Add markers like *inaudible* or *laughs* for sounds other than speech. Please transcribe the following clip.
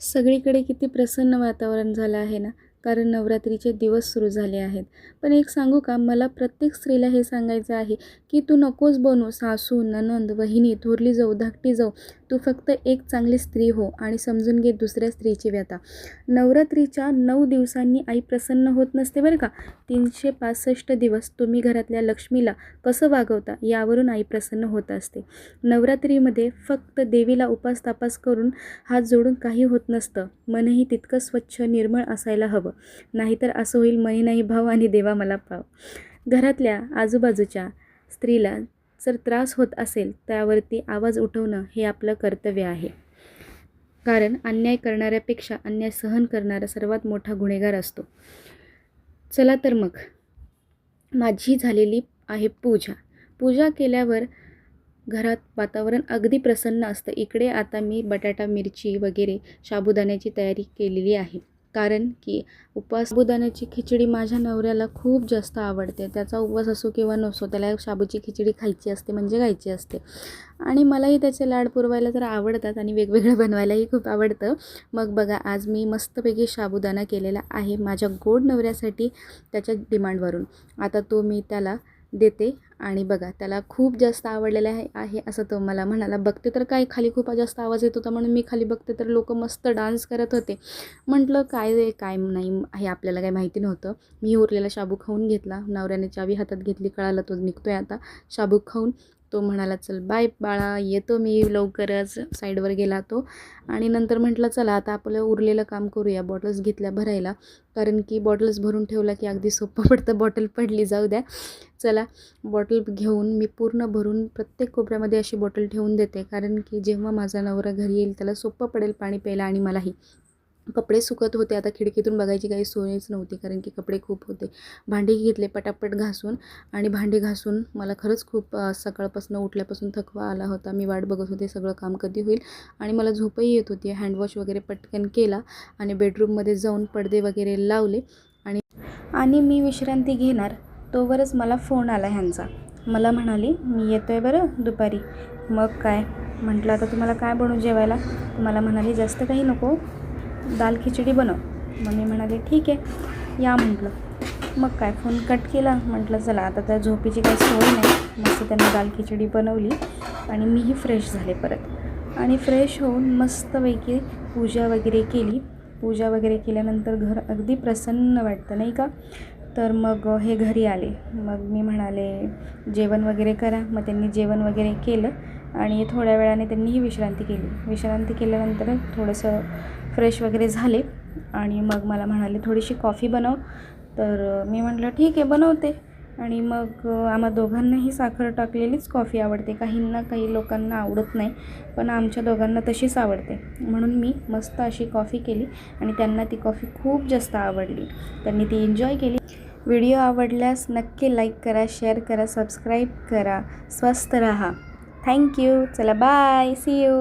सगळीकडे किती प्रसन्न वातावरण झालं आहे ना? कारण नवरात्रीचे दिवस सुरू झाले आहेत. पण एक सांगू का? मला प्रत्येक स्त्रीला हे सांगायचं आहे की तू नकोस बनू सासू ननंद वहिनी थोरली जाऊ धाकटी जाऊ. तू फक्त एक चांगली स्त्री हो आणि समजून घे दुसऱ्या स्त्रीची व्यथा. नवरात्रीच्या नऊ दिवसांनी आई प्रसन्न होत नसते बरं का? तीनशे पासष्ट दिवस तुम्ही घरातल्या लक्ष्मीला कसं वागवता यावरून आई प्रसन्न होत असते. नवरात्रीमध्ये फक्त देवीला उपास तापास करून हात जोडून काही होत नसतं. मनही तितकं स्वच्छ निर्मळ असायला हवं. नाहीतर असं होईल मनी नाही भाव आणि देवा मला पाव. घरातल्या आजूबाजूच्या स्त्रीला जर त्रास होत असेल त्यावरती आवाज उठवणं हे आपलं कर्तव्य आहे. कारण अन्याय करणाऱ्यापेक्षा अन्याय सहन करणारा सर्वात मोठा गुन्हेगार असतो. चला तर मग. माझी झालेली आहे पूजा. पूजा केल्यावर घरात वातावरण अगदी प्रसन्न असतं. इकडे आता मी बटाटा मिरची वगैरे साबुदाण्याची तयारी केलेली आहे. कारण की उपवास साबुदाण्याची खिचडी माझ्या नवऱ्याला खूप जास्त आवडते. त्याचा उपवास असो किंवा नसो त्याला शाबूची खिचडी खायची असते म्हणजे खायची असते. आणि मलाही त्याचे लाड पुरवायला तर आवडतात आणि वेगवेगळं बनवायलाही खूप आवडतं. मग बघा आज मी मस्तपैकी साबुदाणा केलेला आहे माझ्या गोड नवऱ्यासाठी त्याच्या डिमांडवरून. आता तो मी त्याला देते. आणि बघा त्याला खूप जास्त आवडलेलं आहे आहे असं तो मला म्हणाला बघते तर काय खाली खूप जास्त आवाज येत होता म्हणून मी खाली बघते तर लोक मस्त डान्स करत होते. म्हटलं काय रे काय नाही हे आपल्याला काही माहिती नव्हतं. मी उरलेला शाबू खाऊन घेतला नवऱ्याने चावी हातात घेतली कळालं तो निघतोय आता. शाबू खाऊन तो म्हणाला चल बाय बाळा येतो मी लवकरच साईडवर गेला तो. आणि नंतर म्हटलं चला आता आपलं उरलेलं काम करूया बॉटल्स घेतल्या भरायला. कारण की बॉटल्स भरून ठेवला की अगदी सोपं *laughs* पडतं बॉटल पडली जाऊ द्या. चला बॉटल घेऊन मी पूर्ण भरून प्रत्येक कोपऱ्यामध्ये अशी बॉटल ठेवून देते. कारण की जेव्हा माझा नवरा घरी येईल त्याला सोपं पडेल पाणी प्यायला आणि मलाही. कपडे सुकत होते. आता खिडकीतून बघायची काही सोयच नव्हती कारण की कपडे खूप होते. भांडी घेतले पटापट घासून आणि भांडी घासून मला खरंच खूप सकाळपासून उठल्यापासून थकवा आला होता. मी वाट बघत होते सगळं काम कधी होईल. आणि मला झोपही येत होती. हँडवॉश वगैरे पटकन केला आणि बेडरूममध्ये जाऊन पडदे वगैरे लावले आणि आणि मी विश्रांती घेणार तोवरच मला फोन आला ह्यांचा. मला म्हणाली मी येतो आहे बरं दुपारी. मग काय? म्हटलं आता तुम्हाला काय बनवू जेवायला? मला म्हणाली जास्त काही नको हो. दाल खिचडी बनव. मग मी म्हणाले ठीक आहे. या म्हटलं. मग काय फोन कट केला. म्हटलं चला आता त्या झोपेची काही सोय नाही. मस्त त्यांनी दाल खिचडी बनवली आणि मीही फ्रेश झाले परत. आणि फ्रेश होऊन मस्तपैकी पूजा वगैरे केली. पूजा वगैरे केल्यानंतर घर अगदी प्रसन्न वाटतं नाही का? तर मग हे घरी आले. मग मी म्हणाले जेवण वगैरे करा. मग त्यांनी जेवण वगैरे केलं. आणि थोड्या वेळाने त्यांनीही विश्रांती केली. विश्रांती केल्यानंतर थोडंसं फ्रेश वगैरे झाले आणि मग मला म्हणाले थोडीशी कॉफी बनव. तर मी म्हटलं ठीक आहे बनवते. आणि मग आम्हा दोघांनाही साखर टाकलेलीच कॉफी आवडते. काहींना काही लोकांना आवडत नाही पण आमच्या दोघांना तशीच आवडते. म्हणून मी मस्त अशी कॉफी केली आणि त्यांना ती कॉफी खूप जास्त आवडली. त्यांनी ती एन्जॉय केली. व्हिडिओ आवडल्यास नक्की लाईक करा शेअर करा सबस्क्राईब करा. स्वस्त रहा. थँक्यू चला बाय सी यू